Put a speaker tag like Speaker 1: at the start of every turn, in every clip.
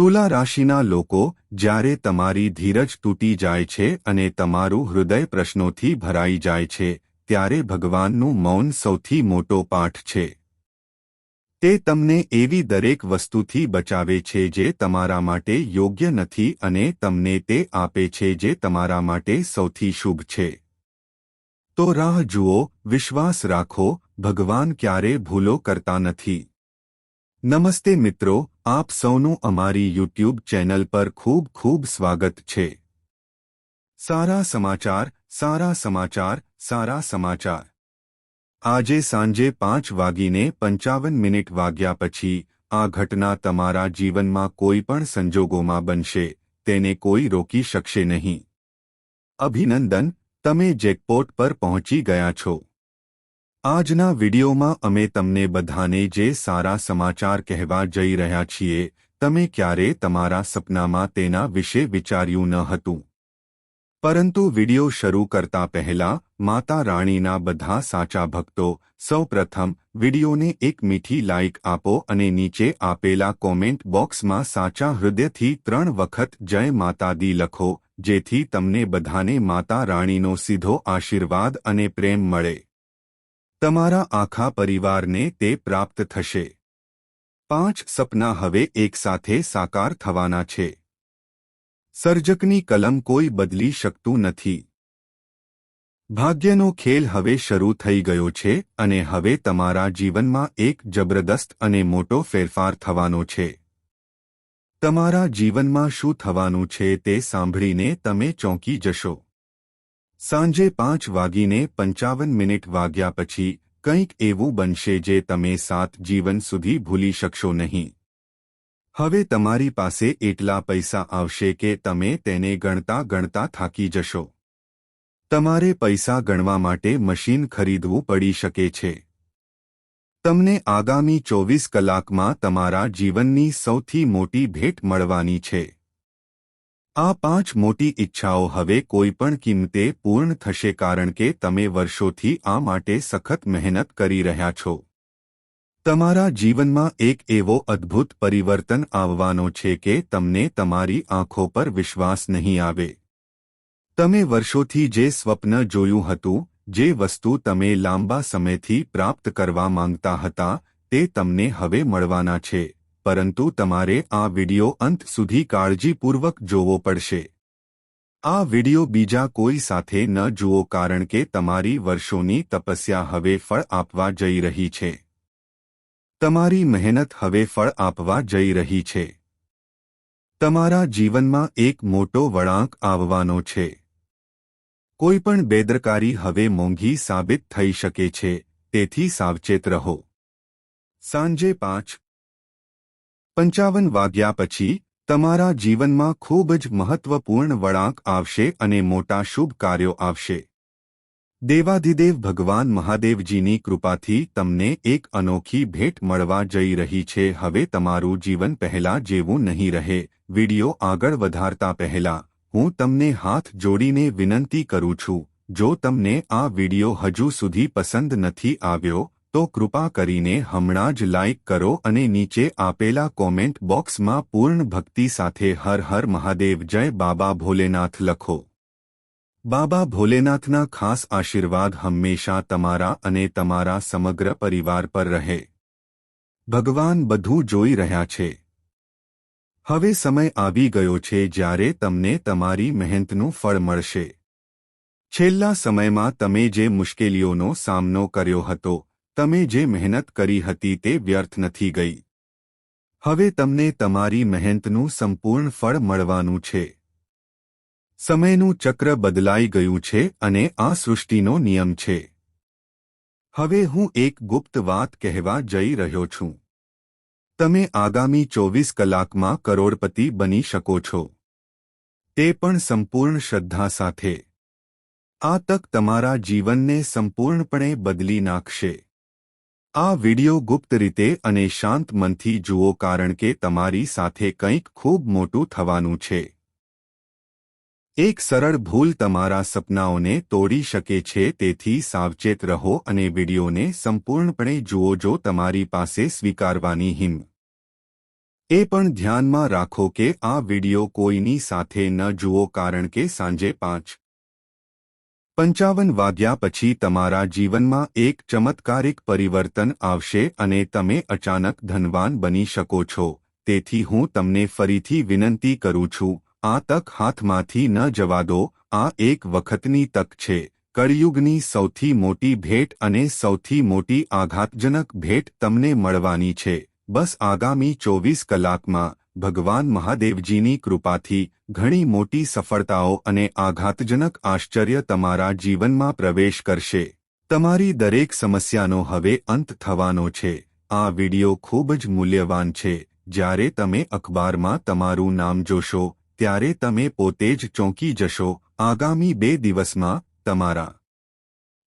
Speaker 1: તુલા રાશિના લોકો જ્યારે તમારી ધીરજ તૂટી જાય છે અને તમારું હૃદય પ્રશ્નોથી ભરાઈ જાય છે, ત્યારે ભગવાનનું મૌન સૌથી મોટો પાઠ છે. તે તમને એવી દરેક વસ્તુથી બચાવે છે જે તમારા માટે યોગ્ય નથી અને તમને તે આપે છે જે તમારા માટે સૌથી શુભ છે. તો રાહ જુઓ, વિશ્વાસ રાખો, ભગવાન ક્યારે ભૂલો કરતા નથી. નમસ્તે મિત્રો, આપ સૌનું અમારી યુટ્યુબ ચેનલ પર ખૂબ ખૂબ સ્વાગત છે. સારા સમાચાર સારા સમાચાર સારા સમાચાર. આજે સાંજે પાંચ વાગીને પંચાવન મિનિટ વાગ્યા પછી આ ઘટના તમારા જીવનમાં કોઈ પણ સંજોગોમાં બનશે, તેને કોઈ રોકી શકશે નહીં. અભિનંદન, તમે જેકપોટ પર પહોંચી ગયા છો. આજના વિડીયોમાં અમે તમને બધાને જે સારા સમાચાર કહેવા જઈ રહ્યા છીએ, તમે ક્યારે તમારા સપનામાં તેના વિશે વિચાર્યું ન હતું. પરંતુ વિડિયો શરૂ કરતા પહેલા, માતા રાણીના બધા સાચા ભક્તો, સૌપ્રથમ, વિડિયોને એક મીઠી લાઇક આપો અને નીચે આપેલા કોમેન્ટ બોક્સમાં સાચા હૃદયથી ત્રણ વખત જય માતાદી લખો, જેથી તમને બધાને માતા રાણીનો સીધો આશીર્વાદ અને પ્રેમ મળે. તમારા આખા પરિવારને તે પ્રાપ્ત થશે. પાંચ સપના હવે એકસાથે સાકાર થવાના છે. સર્જકની કલમ કોઈ બદલી શકતું નથી. ભાગ્યનો ખેલ હવે શરૂ થઈ ગયો છે અને હવે તમારા જીવનમાં એક જબરદસ્ત અને મોટો ફેરફાર થવાનો છે. તમારા જીવનમાં શું થવાનું છે તે સાંભળીને તમે ચોંકી જશો. સાંજે પાંચ વાગીને પંચાવન મિનિટ વાગ્યા પછી કંઈક એવું બનશે જે તમે સાત જીવન સુધી ભૂલી શકશો નહીં. હવે તમારી પાસે એટલા પૈસા આવશે કે તમે તેને ગણતા ગણતા થાકી જશો. તમારે પૈસા ગણવા માટે મશીન ખરીદવું પડી શકે છે. તમને આગામી ચોવીસ કલાકમાં તમારા જીવનની સૌથી મોટી ભેટ મળવાની છે. આ પાંચ મોટી ઈચ્છાઓ હવે કોઈપણ કિંમતે પૂર્ણ થશે કારણ કે તમે વર્ષોથી આ માટે સખત મહેનત કરી રહ્યા છો. તમારા જીવનમાં એક એવો અદ્ભુત પરિવર્તન આવવાનો છે કે તમને તમારી આંખો પર વિશ્વાસ નહીં આવે. તમે વર્ષોથી જે સ્વપ્ન જોયું હતું, જે વસ્તુ તમે લાંબા સમયથી પ્રાપ્ત કરવા માંગતા હતા, તે તમને હવે મળવાના છે. પરંતુ તમારે આ વિડિયો અંત સુધી કાળજીપૂર્વક જોવો પડશે. આ વિડિયો બીજા કોઈ સાથે ન જુઓ કારણ કે તમારી વર્ષોની તપસ્યા હવે ફળ આપવા જઈ રહી છે. તમારી મહેનત હવે ફળ આપવા જઈ રહી છે. તમારા જીવનમાં એક મોટો વળાંક આવવાનો છે. કોઈપણ બેદરકારી હવે મોંઘી સાબિત થઈ શકે છે, તેથી સાવચેત રહો. સાંજે પાંચ પંચાવન વાગ્યા પછી તમારા જીવનમાં ખૂબ જ મહત્વપૂર્ણ વળાંક આવશે અને મોટા શુભ કાર્યો આવશે. દેવાધિદેવ ભગવાન મહાદેવજીની કૃપાથી તમને એક અનોખી ભેટ મળવા જઈ રહી છે. હવે તમારું જીવન પહેલા જેવું નહીં રહે. વિડિયો આગળ વધારતા પહેલા હું તમને હાથ જોડીને વિનંતી કરું છું. જો તમને આ વિડિયો હજુ સુધી પસંદ નથી આવ્યો તો કૃપા કરીને હમણાં જ લાઇક કરો અને નીચે આપેલા કોમેન્ટ બોક્સમાં પૂર્ણ ભક્તિ સાથે હર હર મહાદેવ જય બાબા ભોલેનાથ લખો. બાબા ભોલેનાથના ખાસ આશીર્વાદ હંમેશા તમારા અને તમારા સમગ્ર પરિવાર પર રહે. ભગવાન બધું જોઈ રહ્યા છે. હવે સમય આવી ગયો છે જ્યારે તમને તમારી મહેનતનું ફળ મળશે. છેલ્લા સમયમાં તમે જે મુશ્કેલીઓનો સામનો કર્યો હતો તમે જે મહેનત કરી હતી તે વ્યર્થ નથી ગઈ. હવે તમને તમારી મહેનતનું સંપૂર્ણ ફળ મળવાનું છે. સમયનું ચક્ર બદલાઈ ગયું છે અને આ સૃષ્ટિનો નિયમ છે. હવે હું એક ગુપ્ત વાત કહેવા જઈ રહ્યો છું. તમે આગામી ચોવીસ કલાકમાં કરોડપતિ બની શકો છો. તે પણ સંપૂર્ણ શ્રદ્ધા સાથે. આ તક તમારા જીવનને સંપૂર્ણપણે બદલી નાખશે. આ વિડિયો ગુપ્ત રીતે અને શાંત મનથી જુઓ કારણ કે તમારી સાથે કંઈક ખૂબ મોટું થવાનું છે. એક સરળ ભૂલ તમારા સપનાઓને તોડી શકે છે, તેથી સાવચેત રહો અને વિડિયોને સંપૂર્ણપણે જુઓ જો તમારી પાસે સ્વીકારવાની હિમ. એ પણ ધ્યાનમાં રાખો કે આ વિડિયો કોઈની સાથે ન જુઓ કારણ કે સાંજે પાંચ પંચાવન વાગ્યા પછી તમારા જીવનમાં એક ચમત્કારિક પરિવર્તન આવશે અને તમે અચાનક ધનવાન બની શકો છો. તેથી હું તમને ફરીથી વિનંતી કરું છું, આ તક હાથમાંથી ન જવા દો, આ એક વખતની તક છે. કળિયુગની સૌથી મોટી ભેટ અને સૌથી મોટી આઘાતજનક ભેટ તમને મળવાની છે. બસ આગામી ચોવીસ કલાકમાં ભગવાન મહાદેવજીની કૃપાથી ઘણી મોટી સફળતાઓ અને આઘાતજનક આશ્ચર્ય તમારા જીવનમાં પ્રવેશ કરશે. તમારી દરેક સમસ્યાનો હવે અંત થવાનો છે. આ વિડિયો ખૂબ જ મૂલ્યવાન છે. જ્યારે તમે અખબારમાં તમારું નામ જોશો, ત્યારે તમે પોતે જ ચોંકી જશો. આગામી બે દિવસમાં તમારા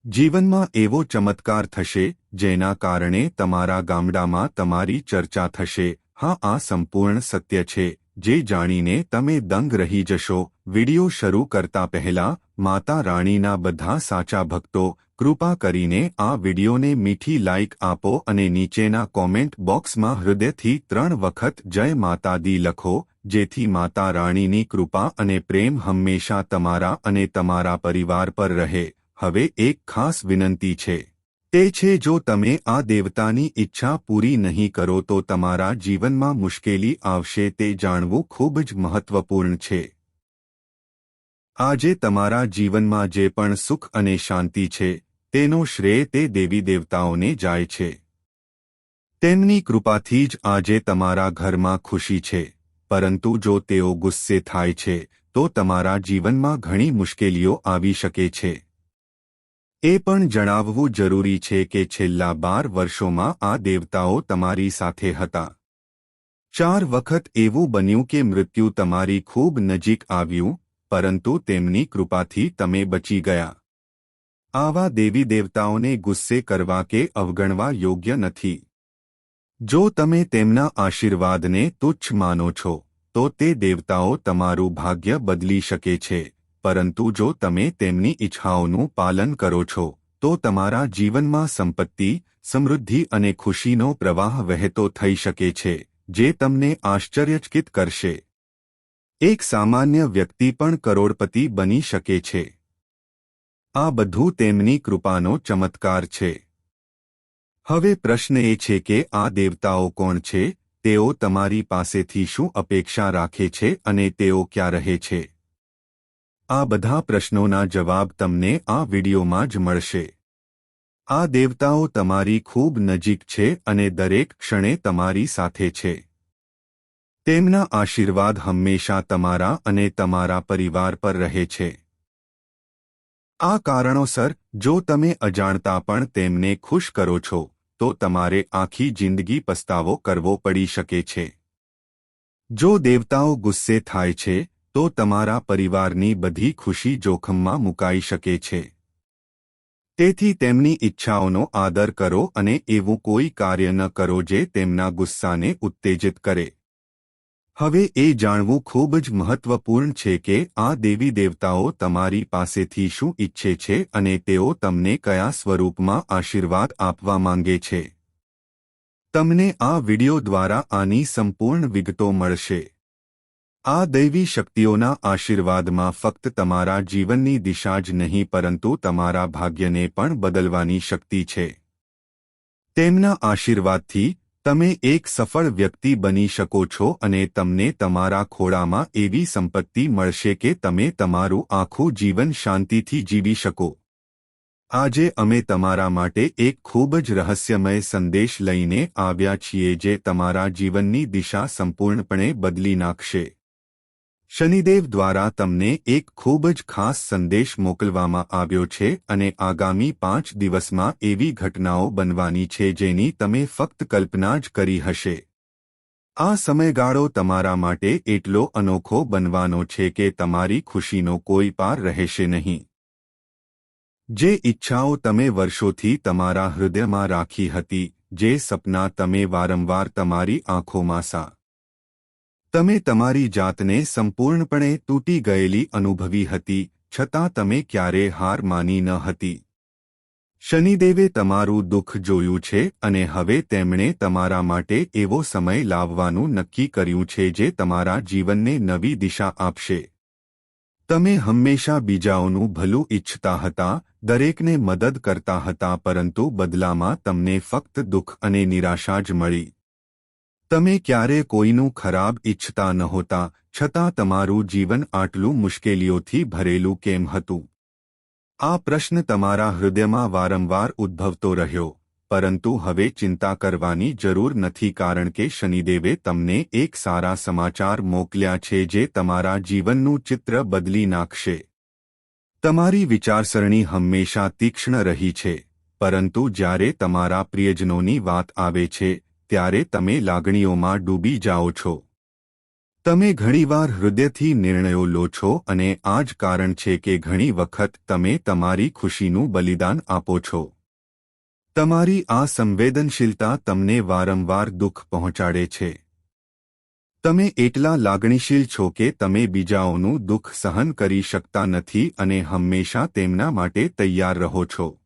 Speaker 1: જીવનમાં એવો ચમત્કાર થશે, જેના કારણે તમારા ગામડામાં તમારી ચર્ચા થશે. હા, આ સંપૂર્ણ સત્ય છે, જે જાણીને તમે દંગ રહી જશો. વિડિયો શરૂ કરતા પહેલા, માતા રાણીના બધા સાચા ભક્તો, કૃપા કરીને આ વિડિયોને મીઠી લાઇક આપો અને નીચેના કોમેન્ટ બોક્સમાં હૃદયથી ત્રણ વખત જય માતા દી લખો, જેથી માતા રાણીની કૃપા અને પ્રેમ હંમેશા તમારા અને તમારા પરિવાર પર રહે. હવે એક ખાસ વિનંતી છે. તે છે જો તમે આ દેવતાની ઈચ્છા પૂરી નહીં કરો તો તમારા જીવનમાં મુશ્કેલી આવશે તે જાણવું ખૂબ જ મહત્વપૂર્ણ છે. આજે તમારા જીવનમાં જે પણ સુખ અને શાંતિ છે, તેનો શ્રેય તે દેવી દેવતાઓને જાય છે. તેમની કૃપાથી જ આજે તમારા ઘરમાં ખુશી છે, પરંતુ જો તેઓ ગુસ્સે થાય છે, તો તમારા જીવનમાં ઘણી મુશ્કેલીઓ આવી શકે છે. એ પણ જણાવવું જરૂરી છે કે છેલ્લા બાર વર્ષોમાં આ દેવતાઓ તમારી સાથે હતા. ચાર વખત એવું બન્યું કે મૃત્યુ તમારી ખૂબ નજીક આવ્યું, પરંતુ તેમની કૃપાથી તમે બચી ગયા. આવા દેવી દેવતાઓને ગુસ્સે કરવા કે અવગણવા યોગ્ય નથી. જો તમે તેમના આશીર્વાદને તુચ્છ માનો છો, તો તે દેવતાઓ તમારું ભાગ્ય બદલી શકે છે. પરંતુ જો તમે તેમની ઈચ્છાઓનું પાલન કરો છો, તો તમારા જીવનમાં સંપત્તિ, સમૃદ્ધિ અને ખુશીનો પ્રવાહ વહેતો થઈ શકે છે, જે તમને આશ્ચર્યચકિત કરશે. એક સામાન્ય વ્યક્તિ પણ કરોડપતિ બની શકે છે. આ બધું તેમની કૃપાનો ચમત્કાર છે. હવે પ્રશ્ન એ છે કે આ દેવતાઓ કોણ છે, તેઓ તમારી પાસેથી શું અપેક્ષા રાખે છે અને તેઓ ક્યાં રહે છે? આ બધા પ્રશ્નોના જવાબ તમને આ વિડીયોમાં જ મળશે. આ દેવતાઓ તમારી ખૂબ નજીક છે અને દરેક ક્ષણે તમારી સાથે છે. તેમના આશીર્વાદ હંમેશા તમારા અને તમારા પરિવાર પર રહે છે. આ કારણોસર, જો તમે અજાણતા પણ તેમને ખુશ કરો છો, તો તમારે આખી જિંદગી પસ્તાવો કરવો પડી શકે છે. જો દેવતાઓ ગુસ્સે થાય છે તો તમારા પરિવારની બધી ખુશી જોખમમાં મુકાઈ શકે છે. તેથી તેમની ઈચ્છાઓનો આદર કરો અને એવું કોઈ કાર્ય ન કરો જે તેમના ગુસ્સાને ઉત્તેજિત કરે. હવે એ જાણવું ખૂબ જ મહત્વપૂર્ણ છે કે આ દેવી દેવતાઓ તમારી પાસેથી શું ઈચ્છે છે અને તેઓ તમને કયા સ્વરૂપમાં આશીર્વાદ આપવા માંગે છે. તમને આ વિડિયો દ્વારા આની સંપૂર્ણ વિગતો મળશે. આ દૈવી શક્તિઓના આશીર્વાદમાં ફક્ત તમારા જીવનની દિશા જ નહીં, પરંતુ તમારા ભાગ્યને પણ બદલવાની શક્તિ છે. તેમના આશીર્વાદથી તમે એક સફળ વ્યક્તિ બની શકો છો અને તમને તમારા ખોળામાં એવી સંપત્તિ મળશે કે તમે તમારું આખું જીવન શાંતિથી જીવી શકો. આજે અમે તમારા માટે એક ખૂબ જ રહસ્યમય સંદેશ લઈને આવ્યા છીએ જે તમારા જીવનની દિશા સંપૂર્ણપણે બદલી નાખશે. શનિદેવ દ્વારા તમને એક ખૂબ જ ખાસ સંદેશ મોકલવામાં આવ્યો છે અને આગામી પાંચ દિવસમાં એવી ઘટનાઓ બનવાની છે જેની તમે ફક્ત કલ્પના જ કરી હશે. આ સમયગાળો તમારા માટે એટલો અનોખો બનવાનો છે કે તમારી ખુશીનો કોઈ પાર રહેશે નહીં. જે ઈચ્છાઓ તમે વર્ષોથી તમારા હૃદયમાં રાખી હતી, જે સપના તમે વારંવાર તમારી આંખોમાં સા તમે તમારી જાતને સંપૂર્ણપણે તૂટી ગયેલી અનુભવી હતી, છતાં તમે ક્યારે હાર માની ન હતી. શનિદેવે તમારું દુઃખ જોયું છે અને હવે તેમણે તમારા માટે એવો સમય લાવવાનું નક્કી કર્યું છે જે તમારા જીવનને નવી દિશા આપશે. તમે હંમેશા બીજાઓનું ભલું ઈચ્છતા હતા, દરેકને મદદ કરતા હતા પરંતુ બદલામાં તમને ફક્ત દુઃખ અને નિરાશા જ મળી. તમે ક્યારે કોઈનું ખરાબ ઈચ્છતા નહોતા છતાં તમારું જીવન આટલું મુશ્કેલીઓથી ભરેલું કેમ હતું? આ પ્રશ્ન તમારા હૃદયમાં વારંવાર ઉદ્ભવતો રહ્યો, પરંતુ હવે ચિંતા કરવાની જરૂર નથી કારણ કે શનિદેવે તમને એક સારા સમાચાર મોકલ્યા છે જે તમારા જીવનનું ચિત્ર બદલી નાખશે. તમારી વિચારસરણી હંમેશા તીક્ષ્ણ રહી છે, પરંતુ જ્યારે તમારા પ્રિયજનોની વાત આવે છે ત્યારે તમે લાગણીઓમાં ડૂબી જાઓ છો. તમે ઘણીવાર હૃદયથી નિર્ણયો લો છો અને આ જ કારણ છે કે ઘણી વખત તમે તમારી ખુશીનું બલિદાન આપો છો. તમારી આ સંવેદનશીલતા તમને વારંવાર દુઃખ પહોંચાડે છે. તમે એટલા લાગણીશીલ છો કે તમે બીજાઓનું દુઃખ સહન કરી શકતા નથી અને હંમેશા તેમના માટે તૈયાર રહો છો.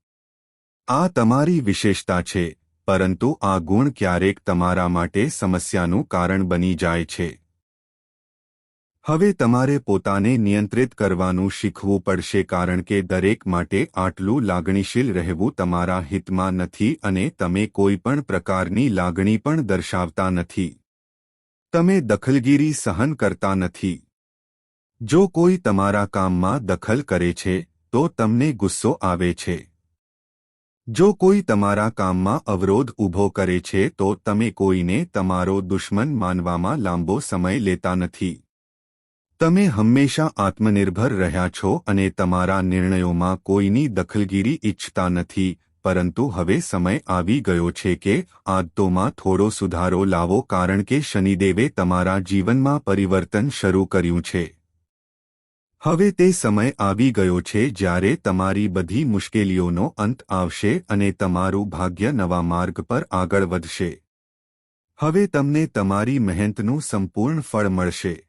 Speaker 1: આ તમારી વિશેષતા છે. પરંતુ આ ગુણ ક્યારેક તમારા માટે સમસ્યાનું કારણ બની જાય છે. હવે તમારે પોતાને નિયંત્રિત કરવાનું શીખવું પડશે કારણ કે દરેક માટે આટલું લાગણીશીલ રહેવું તમારા હિતમાં નથી અને તમે કોઈ પણ પ્રકારની લાગણી પણ દર્શાવતા નથી. તમે દખલગીરી સહન કરતા નથી. જો કોઈ તમારા કામમાં દખલ કરે છે, તો તમને ગુસ્સો આવે છે. જો કોઈ તમારા કામમાં અવરોધ ઊભો કરે છે, તો તમે કોઈને તમારો દુશ્મન માનવામાં લાંબો સમય લેતા નથી. તમે હંમેશા આત્મનિર્ભર રહ્યા છો અને તમારા નિર્ણયોમાં કોઈની દખલગીરી ઇચ્છતા નથી, પરંતુ હવે સમય આવી ગયો છે કે આદતોમાં થોડો સુધારો લાવો કારણ કે શનિદેવે તમારા જીવનમાં પરિવર્તન શરૂ કર્યું છે. હવે તે સમય આવી ગયો છે જ્યારે તમારી બધી મુશ્કેલીઓનો અંત આવશે અને તમારું ભાગ્ય નવા માર્ગ પર આગળ વધશે. હવે તમને તમારી મહેનતનું સંપૂર્ણ ફળ મળશે.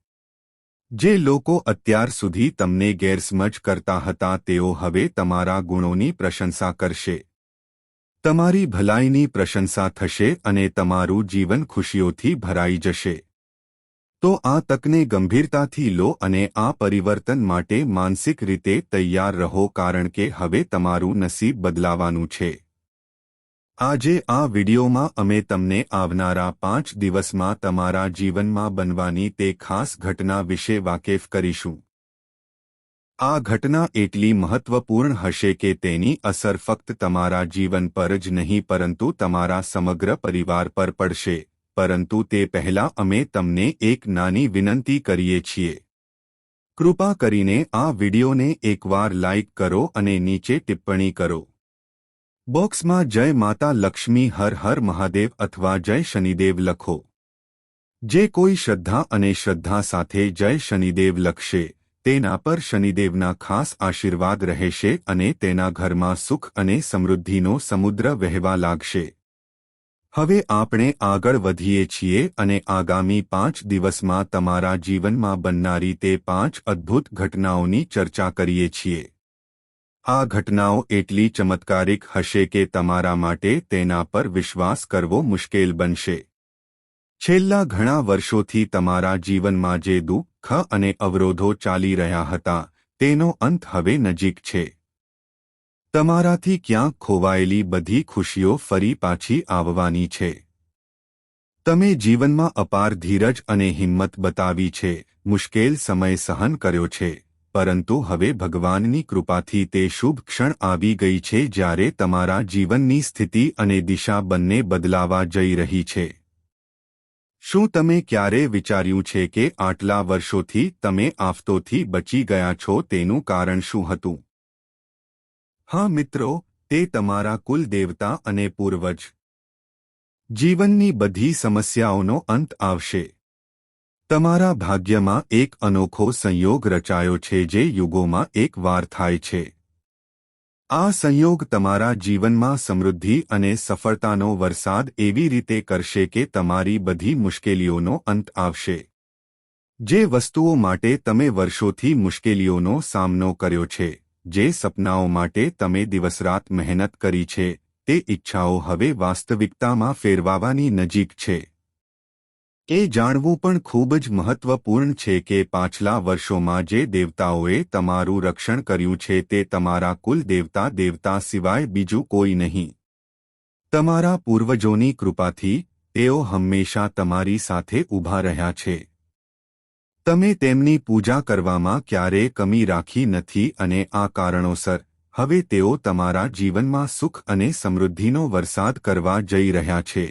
Speaker 1: જે લોકો અત્યાર સુધી તમને ગેરસમજ કરતા હતા, તેઓ હવે તમારા ગુણોની પ્રશંસા કરશે. તમારી ભલાઈની પ્રશંસા થશે અને તમારું જીવન ખુશીઓથી ભરાઈ જશે. તો આ તકને ગંભીરતાથી લો અને આ પરિવર્તન માટે માનસિક રીતે તૈયાર રહો કારણ કે હવે તમારું નસીબ બદલાવાનું છે. આજે આ વિડિયોમાં અમે તમને આવનારા પાંચ દિવસમાં તમારા જીવનમાં બનવાની તે ખાસ ઘટના વિશે વાકેફ કરીશું. આ ઘટના એટલી મહત્વપૂર્ણ હશે કે તેની અસર ફક્ત તમારા જીવન પર જ નહીં, પરંતુ તમારા સમગ્ર પરિવાર પર પડશે. પરંતુ તે પહેલા અમે તમને એક નાની વિનંતી કરીએ છીએ. કૃપા કરીને આ વિડિયોને એકવાર લાઇક કરો અને નીચે ટિપ્પણી કરો. બોક્સમાં જય માતા લક્ષ્મી, હર હર મહાદેવ અથવા જય શનિદેવ લખો. જે કોઈ શ્રદ્ધા અને શ્રદ્ધા સાથે જય શનિદેવ લખશે, તેના પર શનિદેવના ખાસ આશીર્વાદ રહેશે અને તેના ઘરમાં સુખ અને સમૃદ્ધિનો સમુદ્ર વહેવા લાગશે. હવે આપણે આગળ વધીએ છીએ અને આગામી પાંચ દિવસમાં તમારા જીવનમાં બનનારી તે પાંચ અદ્ભુત ઘટનાઓની ચર્ચા કરીએ છીએ. આ ઘટનાઓ એટલી ચમત્કારિક હશે કે તમારા માટે તેના પર વિશ્વાસ કરવો મુશ્કેલ બનશે. છેલ્લા ઘણા વર્ષોથી તમારા જીવનમાં જે દુઃખ અને અવરોધો ચાલી રહ્યા હતા, તેનો અંત હવે નજીક છે. તમારાથી ક્યાંક ખોવાયેલી બધી ખુશીઓ ફરી પાછી આવવાની છે. તમે જીવનમાં અપાર ધીરજ અને હિંમત બતાવી છે. મુશ્કેલ સમય સહન કર્યો છે. પરંતુ હવે ભગવાનની કૃપાથી તે શુભ ક્ષણ આવી ગઈ છે જ્યારે તમારા જીવનની સ્થિતિ અને દિશા બંને બદલાવા જઈ રહી છે. શું તમે ક્યારે વિચાર્યું છે કે આટલા વર્ષોથી તમે આફતોથી બચી ગયા છો? તેનું કારણ શું હતું? હા મિત્રો, તે તમારા કુલ દેવતા અને પૂર્વજ. જીવનની બધી સમસ્યાઓનો અંત આવશે. તમારા ભાગ્યમાં એક અનોખો સંયોગ રચાયો છે જે યુગોમાં એક વાર થાય છે. આ સંયોગ તમારા જીવનમાં સમૃદ્ધિ અને સફળતાનો વરસાદ એવી રીતે કરશે કે તમારી બધી મુશ્કેલીઓનો અંત આવશે. જે વસ્તુઓ માટે તમે વર્ષોથી મુશ્કેલીઓનો સામનો કર્યો છે. જે સપનાઓ માટે તમે દિવસરાત મહેનત કરી છે, તે ઈચ્છાઓ હવે વાસ્તવિકતામાં ફેરવાવાની નજીક છે. એ જાણવું પણ ખૂબ જ મહત્વપૂર્ણ છે કે પાછલા વર્ષોમાં જે દેવતાઓએ તમારું રક્ષણ કર્યું છે તે તમારા કુલ દેવતા દેવતા સિવાય બીજું કોઈ નહીં. તમારા પૂર્વજોની કૃપાથી, તેઓ હંમેશા તમારી સાથે ઊભા રહ્યા છે. તમે તેમની પૂજા કરવામાં ક્યારેય કમી રાખી નથી અને આ કારણોસર, હવે તેઓ તમારા જીવનમાં સુખ અને સમૃદ્ધિનો વરસાદ કરવા જઈ રહ્યા છે.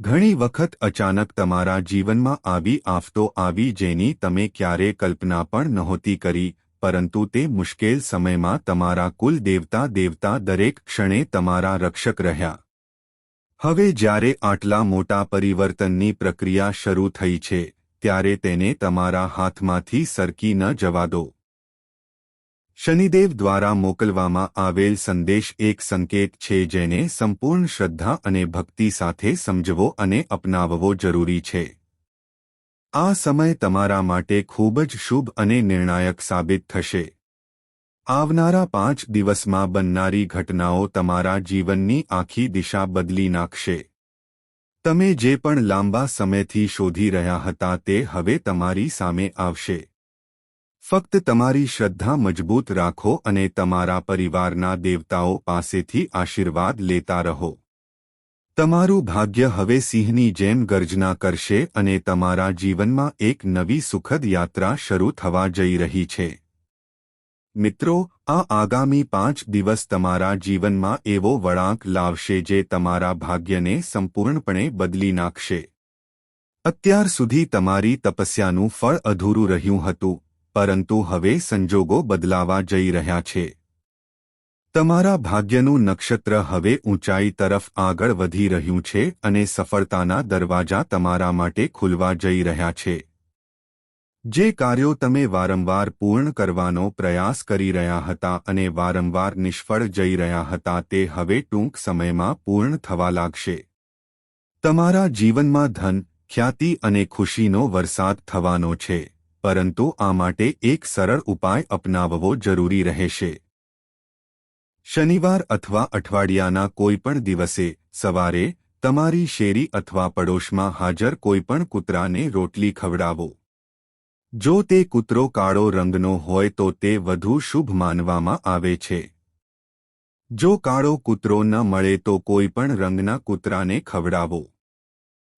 Speaker 1: ઘણી વખત અચાનક તમારા જીવનમાં આવી આફતો આવી જેની તમે ક્યારે કલ્પના પણ નહોતી કરી, પરંતુ તે મુશ્કેલ સમયમાં તમારા કુલ દેવતા દેવતા દરેક ક્ષણે તમારા રક્ષક રહ્યા. હવે જ્યારે આટલા મોટા પરિવર્તનની પ્રક્રિયા શરૂ થઈ છે ત્યારે તેને તમારા હાથમાંથી સરકી ન જવા દો. શનિદેવ દ્વારા મોકલવામાં આવેલ સંદેશ એક સંકેત છે જેને સંપૂર્ણ શ્રદ્ધા અને ભક્તિ સાથે સમજવો અને અપનાવવો જરૂરી છે. આ સમય તમારા માટે ખૂબ જ શુભ અને નિર્ણાયક સાબિત થશે. આવનારા પાંચ દિવસમાં બનનારી ઘટનાઓ તમારા જીવનની આખી દિશા બદલી નાખશે. તમે જે પણ લાંબા સમયથી શોધી રહ્યા હતા તે હવે તમારી સામે આવશે. ફક્ત તમારી શ્રદ્ધા મજબૂત રાખો અને તમારા પરિવારના દેવતાઓ પાસેથી આશીર્વાદ લેતા રહો. તમારું ભાગ્ય હવે સિંહની જેમ ગર્જના કરશે અને તમારા જીવનમાં એક નવી સુખદ યાત્રા શરૂ થવા જઈ રહી છે. મિત્રો, આ આગામી પાંચ દિવસ તમારા જીવનમાં એવો વળાંક લાવશે જે તમારા ભાગ્યને સંપૂર્ણપણે બદલી નાખશે. અત્યાર સુધી તમારી તપસ્યાનું ફળ અધૂરું રહ્યું હતું, પરંતુ હવે સંજોગો બદલાવા જઈ રહ્યા છે. તમારા ભાગ્યનું નક્ષત્ર હવે ઊંચાઈ તરફ આગળ વધી રહ્યું છે અને સફળતાના દરવાજા તમારા માટે ખુલવા જઈ રહ્યા છે. જે કાર્યો તમે વારંવાર પૂર્ણ કરવાનો પ્રયાસ કરી રહ્યા હતા અને વારંવાર નિષ્ફળ જઈ રહ્યા હતા તે હવે ટૂંક સમયમાં પૂર્ણ થવા લાગશે. તમારા જીવનમાં ધન, ખ્યાતિ અને ખુશીનો વરસાદ થવાનો છે, પરંતુ આ માટે એક સરળ ઉપાય અપનાવવો જરૂરી રહેશે. શનિવાર અથવા અઠવાડિયાના કોઈપણ દિવસે, સવારે તમારી શેરી અથવા પડોશમાં હાજર કોઈપણ કૂતરાને રોટલી ખવડાવો. જો તે કૂતરો કાળો રંગનો હોય તો તે વધુ શુભ માનવામાં આવે છે. જો કાળો કૂતરો ન મળે તો કોઈ પણ રંગના કૂતરાને ખવડાવો.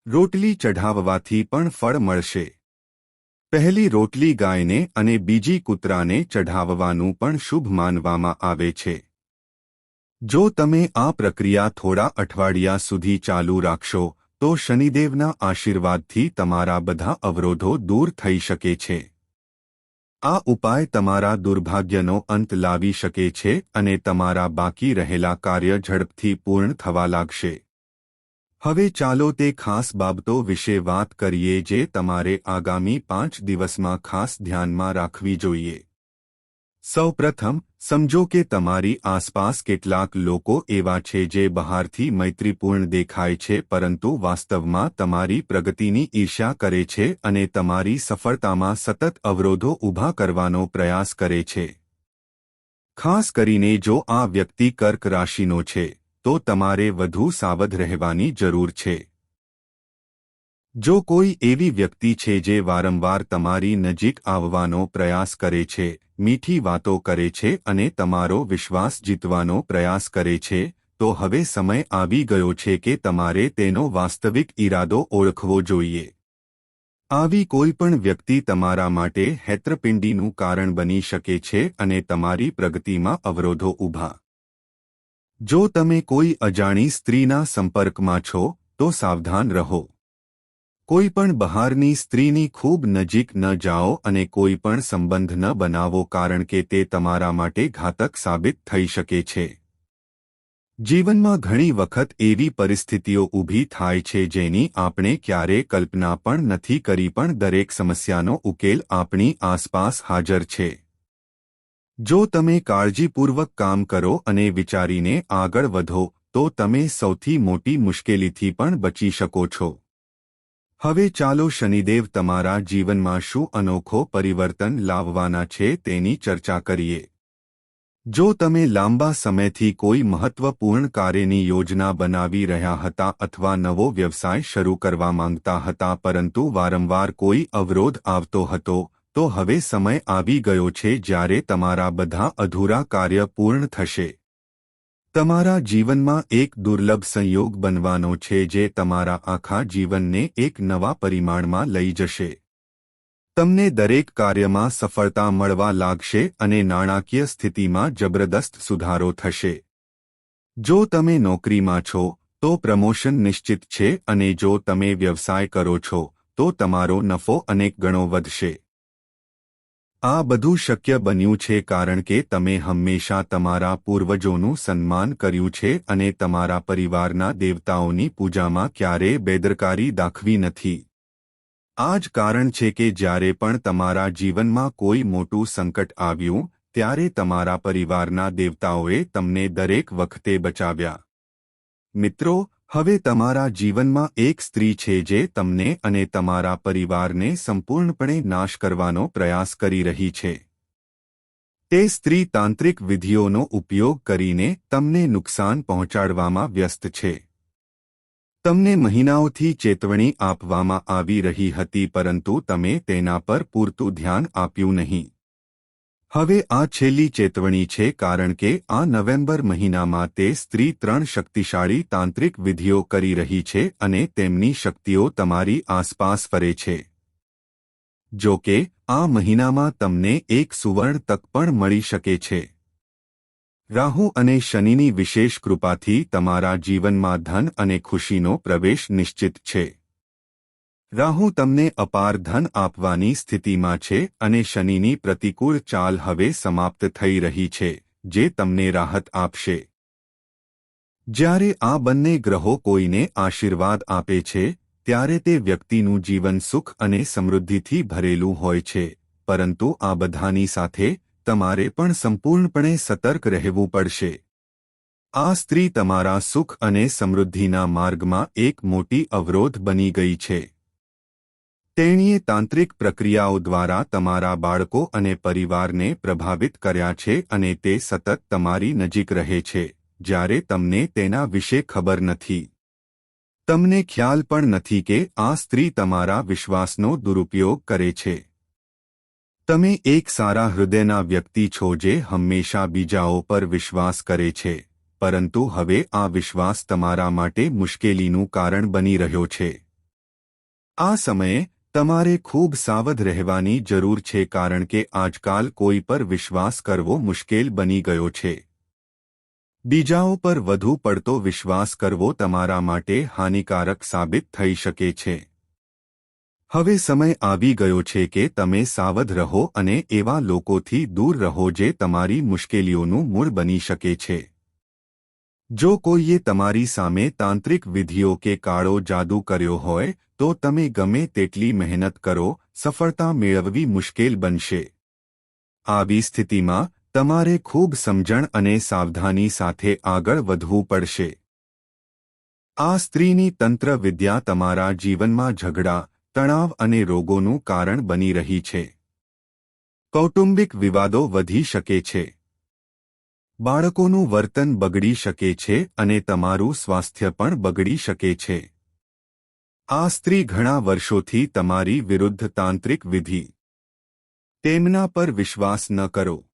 Speaker 1: રોટલી ચઢાવવાથી પણ ફળ મળશે. પહેલી રોટલી ગાયને અને બીજી કૂતરાને ચઢાવવાનું પણ શુભ માનવામાં આવે છે. જો તમે આ પ્રક્રિયા થોડા અઠવાડિયા સુધી ચાલુ રાખશો તો શનિદેવના આશીર્વાદથી તમારા બધા અવરોધો દૂર થઈ શકે છે. આ ઉપાય તમારા દુર્ભાગ્યનો અંત લાવી શકે છે અને તમારા બાકી રહેલા કાર્ય ઝડપથી પૂર્ણ થવા લાગશે. હવે ચાલો તે ખાસ બાબતો વિશે વાત કરીએ જે તમારે આગામી પાંચ દિવસમાં ખાસ ધ્યાનમાં રાખવી જોઈએ. સૌપ્રથમ, સમજો કે તમારી આસપાસ કેટલાક લોકો એવા છે જે બહારથી મૈત્રીપૂર્ણ દેખાય છે, પરંતુ વાસ્તવમાં તમારી પ્રગતિની ઈર્ષ્યા કરે છે અને તમારી સફળતામાં સતત અવરોધો ઊભા કરવાનો પ્રયાસ કરે છે. ખાસ કરીને જો આ વ્યક્તિ કર્ક રાશિનો છે, તો તમારે વધુ સાવધ રહેવાની જરૂર છે. જો કોઈ એવી વ્યક્તિ છે જે વારંવાર તમારી નજીક આવવાનો પ્રયાસ કરે છે, મીઠી વાતો કરે છે અને તમારો વિશ્વાસ જીતવાનો પ્રયાસ કરે છે, તો હવે સમય આવી ગયો છે કે તમારે તેનો વાસ્તવિક ઈરાદો ઓળખવો જોઈએ. આવી કોઈ પણ વ્યક્તિ તમારા માટે હેત્રપિંડીનું કારણ બની શકે છે અને તમારી પ્રગતિમાં અવરોધો ઊભા. જો તમે કોઈ અજાણી સ્ત્રીના સંપર્કમાં છો, તો સાવધાન રહો. કોઈ પણ બહારની સ્ત્રીની ખૂબ નજીક ન જાઓ અને કોઈ પણ સંબંધ ન બનાવો કારણ કે તે તમારા માટે ઘાતક સાબિત થઈ શકે છે. જીવનમાં ઘણી વખત એવી પરિસ્થિતિઓ ઊભી થાય છે જેની આપણે ક્યારે કલ્પના પણ નથી કરી પણ દરેક સમસ્યાનો ઉકેલ આપણી આસપાસ હાજર છે. જો તમે કાળજીપૂર્વક કામ કરો અને વિચારીને આગળ વધો, તો તમે સૌથી મોટી મુશ્કેલીથી પણ બચી શકો છો. હવે ચાલો શનિદેવ તમારા જીવનમાં શું અનોખો પરિવર્તન લાવવાના છે તેની ચર્ચા કરીએ. જો તમે લાંબા સમયથી કોઈ મહત્વપૂર્ણ કાર્યની યોજના બનાવી રહ્યા હતા અથવા નવો વ્યવસાય શરૂ કરવા માંગતા હતા પરંતુ વારંવાર કોઈ અવરોધ આવતો હતો, તો હવે સમય આવી ગયો છે જ્યારે તમારા બધા અધૂરા કાર્ય પૂર્ણ થશે. તમારા જીવનમાં એક દુર્લભ સંયોગ બનવાનો છે જે તમારા આખા જીવનને એક નવા પરિમાણમાં લઈ જશે. તમને દરેક કાર્યમાં સફળતા મળવા લાગશે અને નાણાકીય સ્થિતિમાં જબરદસ્ત સુધારો થશે. જો તમે નોકરીમાં છો, તો પ્રમોશન નિશ્ચિત છે અને જો તમે વ્યવસાય કરો છો, તો તમારો નફો અનેક ગણો વધશે. આ બધું શક્ય બન્યું છે કારણ કે તમે હંમેશા તમારા પૂર્વજોનું સન્માન કર્યું છે અને તમારા પરિવારના દેવતાઓની પૂજામાં ક્યારેય બેદરકારી દાખવી નથી. આ જ કારણ છે કે જ્યારે પણ તમારા જીવનમાં કોઈ મોટું સંકટ આવ્યું, ત્યારે તમારા પરિવારના દેવતાઓએ તમને દરેક વખતે બચાવ્યા. મિત્રો હવે તમારા જીવનમાં એક સ્ત્રી છે જે તમને અને તમારા પરિવારને સંપૂર્ણપણે નાશ કરવાનો પ્રયાસ કરી રહી છે. તે સ્ત્રી તાંત્રિક વિધિઓનો ઉપયોગ કરીને તમને નુકસાન પહોંચાડવામાં વ્યસ્ત છે. તમને મહિનાઓથી ચેતવણી આપવામાં આવી રહી હતી પરંતુ તમે તેના પર પૂરતું ધ્યાન આપ્યું નહીં. હવે આ છેલ્લી ચેતવણી છે કારણ કે આ નવેમ્બર મહિનામાં તે સ્ત્રી ત્રણ શક્તિશાળી તાંત્રિક વિધિઓ કરી રહી છે અને તેમની શક્તિઓ તમારી આસપાસ ફરે છે. જો કે, આ મહિનામાં તમને એક સુવર્ણ તક પણ મળી શકે છે. રાહુ અને શનિની વિશેષ કૃપાથી તમારા જીવનમાં ધન અને ખુશીનો પ્રવેશ નિશ્ચિત છે. રાહુ તમને અપાર ધન આપવાની સ્થિતિમાં છે અને શનિની પ્રતિકૂળ ચાલ હવે સમાપ્ત થઈ રહી છે, જે તમને રાહત આપશે. જ્યારે આ બંને ગ્રહો કોઈને આશીર્વાદ આપે છે, ત્યારે તે વ્યક્તિનું જીવન સુખ અને સમૃદ્ધિથી ભરેલું હોય છે, પરંતુ આ બધાની સાથે તમારે પણ સંપૂર્ણપણે સતર્ક રહેવું પડશે. આ સ્ત્રી તમારા સુખ અને સમૃદ્ધિના માર્ગમાં એક મોટી અવરોધ બની ગઈ છે. તેણીએ તાંત્રિક પ્રક્રિયાઓ દ્વારા તમારા બાળકો અને પરિવારને પ્રભાવિત કર્યા છે અને તે સતત તમારી નજીક રહે છે, જ્યારે તમને તેના વિશે ખબર નથી. તમને ખ્યાલ પણ નથી કે આ સ્ત્રી તમારા વિશ્વાસનો દુરુપયોગ કરે છે. તમે એક સારા હૃદયના વ્યક્તિ છો જે હંમેશા બીજાઓ પર વિશ્વાસ કરે છે, પરંતુ હવે આ વિશ્વાસ તમારા માટે મુશ્કેલીનું કારણ બની રહ્યો છે. આ સમયે તમારે ખૂબ સાવધ રહેવાની જરૂર છે કારણ કે આજકાલ કોઈ પર વિશ્વાસ કરવો મુશ્કેલ બની ગયો છે. બીજાઓ પર વધુ પડતો વિશ્વાસ કરવો તમારા માટે હાનિકારક સાબિત થઈ શકે છે. હવે સમય આવી ગયો છે કે તમે સાવધ રહો અને એવા લોકોથી દૂર રહો જે તમારી મુશ્કેલીઓનું મૂળ બની શકે છે. જો કોઈએ તમારી સામે તાંત્રિક વિધિઓ કે કાળો જાદુ કર્યો હોય, તો તમે ગમે તેટલી મહેનત કરો, સફળતા મેળવવી મુશ્કેલ બનશે. આવી સ્થિતિમાં, તમારે ખૂબ સમજણ અને સાવધાની સાથે આગળ વધવું પડશે. આ સ્ત્રીની તંત્ર વિદ્યા તમારા જીવનમાં ઝઘડા, તણાવ અને રોગોનું કારણ બની રહી છે. કૌટુંબિક વિવાદો વધી શકે છે. બાળકોનું વર્તન બગડી શકે છે અને તમારું સ્વાસ્થ્ય પણ બગડી શકે છે. આ સ્ત્રી ઘણા વર્ષોથી તમારી વિરુદ્ધ તાંત્રિક વિધિ. તેમના પર વિશ્વાસ ન કરો.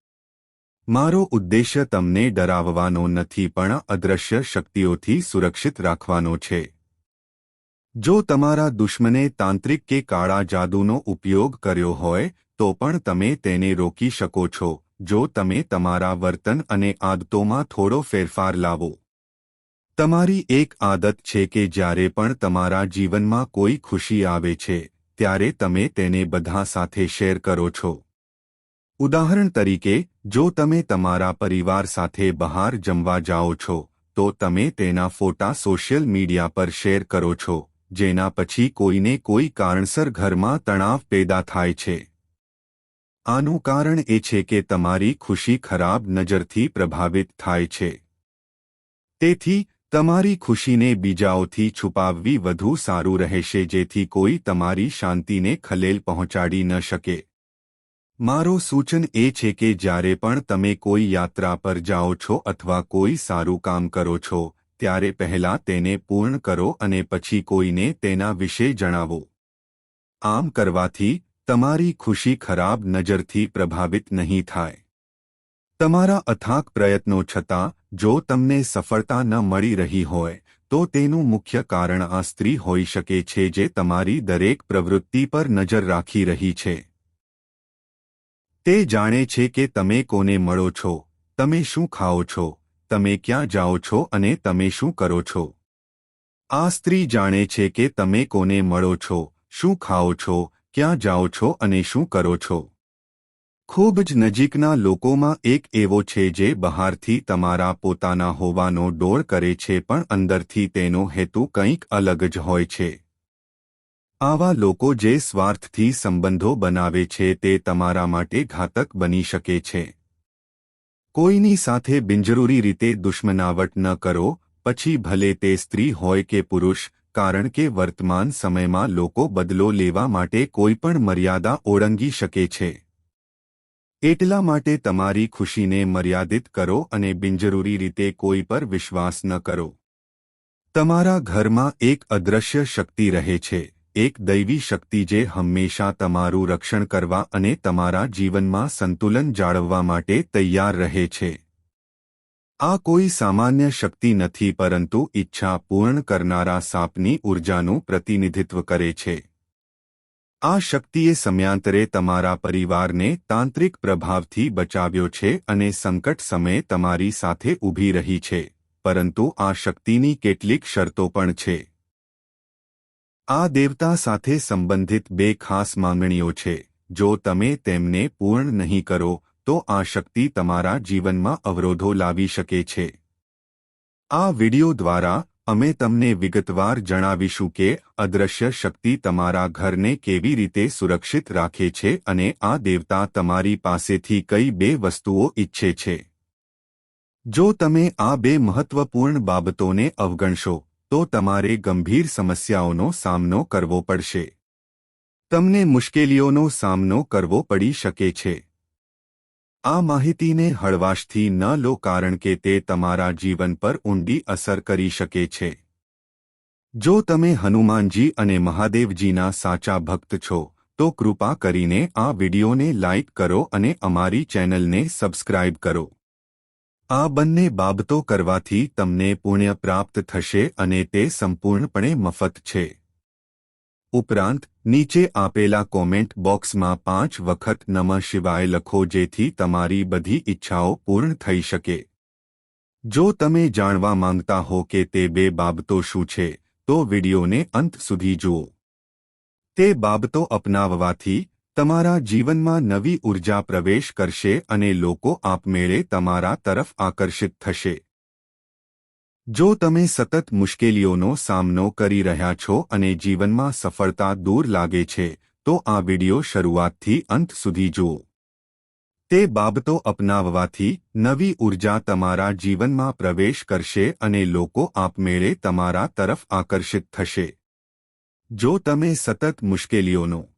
Speaker 1: મારો ઉદ્દેશ્ય તમને ડરાવવાનો નથી પણ અદ્રશ્ય શક્તિઓથી સુરક્ષિત રાખવાનો છે. જો તમારા દુશ્મને તાંત્રિક કે કાળા જાદુનો ઉપયોગ કર્યો હોય, તો પણ તમે તેને રોકી શકો છો. જો તમે તમારા વર્તન અને આદતોમાં થોડો ફેરફાર લાવો. તમારી એક આદત છે કે જ્યારે પણ તમારા જીવનમાં કોઈ ખુશી આવે છે, ત્યારે તમે તેને બધા સાથે શેર કરો છો. ઉદાહરણ તરીકે, જો તમે તમારા પરિવાર સાથે બહાર જમવા જાઓ છો, તો તમે તેના ફોટા સોશિયલ મીડિયા પર શેર કરો છો, જેના પછી કોઈને કોઈ કારણસર ઘરમાં તણાવ પેદા થાય છે. આનું કારણ એ છે કે તમારી ખુશી ખરાબ નજરથી પ્રભાવિત થાય છે. તેથી, તમારી ખુશીને બીજાઓથી છુપાવવી વધુ સારું રહેશે જેથી કોઈ તમારી શાંતિને ખલેલ પહોંચાડી ન શકે. મારો સૂચન એ છે કે જ્યારે પણ તમે કોઈ યાત્રા પર જાઓ છો અથવા કોઈ સારું કામ કરો છો, ત્યારે પહેલા તેને પૂર્ણ કરો અને પછી કોઈને તેના વિશે જણાવો. આમ કરવાથી તમારી ખુશી ખરાબ નજરથી પ્રભાવિત નહીં થાય. તમારા અથાક પ્રયત્નો છતાં, જો તમને સફળતા ન મળી રહી હોય, તો તેનું મુખ્ય કારણ આ સ્ત્રી હોઈ શકે છે જે તમારી દરેક પ્રવૃત્તિ પર નજર રાખી રહી છે. તે જાણે છે કે તમે કોને મળો છો, તમે શું ખાઓ છો, તમે ક્યાં જાઓ છો અને તમે શું કરો છો. આ સ્ત્રી જાણે છે કે તમે કોને મળો છો, શું ખાઓ છો ક્યાં જાઓ છો અને શું કરો છો? ખૂબ જ નજીકના લોકોમાં એક એવો છે જે બહારથી તમારા પોતાના હોવાનો ડોળ કરે છે પણ અંદરથી તેનો હેતુ કંઈક અલગ જ હોય છે. આવા લોકો જે સ્વાર્થથી સંબંધો બનાવે છે તે તમારા માટે ઘાતક બની શકે છે. કોઈની સાથે બિનજરૂરી રીતે દુશ્મનાવટ ન કરો, પછી ભલે તે સ્ત્રી હોય કે પુરુષ કારણ કે વર્તમાન સમયમાં લોકો બદલો લેવા માટે કોઈપણ મર્યાદા ઓળંગી શકે છે. એટલા માટે તમારી ખુશીને મર્યાદિત કરો અને બિનજરૂરી રીતે કોઈ પર વિશ્વાસ ન કરો. તમારા ઘરમાં એક અદૃશ્ય શક્તિ રહે છે, એક દૈવી શક્તિ જે હંમેશા તમારું રક્ષણ કરવા અને તમારા જીવનમાં સંતુલન જાળવવા માટે તૈયાર રહે છે. આ કોઈ સામાન્ય શક્તિ નથી પરંતુ ઈચ્છા પૂર્ણ કરનારા સાપની ઉર્જાનું પ્રતિનિધિત્વ કરે છે. આ શક્તિએ સમયાંતરે તમારા પરિવારને તાંત્રિક પ્રભાવથી બચાવ્યો છે અને સંકટ સમયે તમારી સાથે ઊભી રહી છે, પરંતુ આ શક્તિની કેટલીક શરતો પણ છે. આ દેવતા સાથે સંબંધિત બે ખાસ માંગણીઓ છે, જો તમે તેમને પૂર્ણ નહીં કરો તો આ શક્તિ તમારા જીવનમાં અવરોધો લાવી શકે છે. આ વિડિયો દ્વારા અમે તમને વિગતવાર જણાવીશું કે અદ્રશ્ય શક્તિ તમારા ઘરને કેવી રીતે સુરક્ષિત રાખે છે અને આ દેવતા તમારી પાસેથી કઈ બે વસ્તુઓ ઈચ્છે છે. જો તમે આ બે મહત્વપૂર્ણ બાબતોને અવગણશો, તો તમારે ગંભીર સમસ્યાઓનો સામનો કરવો પડશે. તમને મુશ્કેલીઓનો સામનો કરવો પડી શકે છે. આ માહિતીને હળવાશથી ન લો કારણ કે તે તમારા જીવન પર ઊંડી અસર કરી શકે છે. જો તમે હનુમાનજી અને મહાદેવજીના સાચા ભક્ત છો, તો કૃપા કરીને આ વિડિયોને લાઇક કરો અને અમારી ચેનલને સબસ્ક્રાઇબ કરો. આ બંને બાબતો કરવાથી તમને પુણ્ય પ્રાપ્ત થશે અને તે સંપૂર્ણપણે મફત છે. ઉપરાંત, નીચે આપેલા કોમેન્ટ બોક્સમાં પાંચ વખત નમઃ શિવાય લખો જેથી તમારી બધી ઈચ્છાઓ પૂર્ણ થઈ શકે. જો તમે જાણવા માંગતા હો કે તે બે બાબતો શું છે, તો વિડિયોને અંત સુધી જુઓ. તે બાબતો અપનાવવાથી તમારા જીવનમાં નવી ઊર્જા પ્રવેશ કરશે અને લોકો આપમેળે તમારા તરફ આકર્ષિત થશે. જો તમે સતત મુશ્કેલીઓનો સામનો કરી રહ્યા છો અને જીવનમાં સફળતા દૂર લાગે છે, તો આ વિડિયો શરૂઆતથી અંત સુધી જુઓ. તે બાબતો અપનાવવાથી નવી ઊર્જા તમારા જીવનમાં પ્રવેશ કરશે અને લોકો આપમેળે તમારા તરફ આકર્ષિત થશે. જો તમે સતત મુશ્કેલીઓનો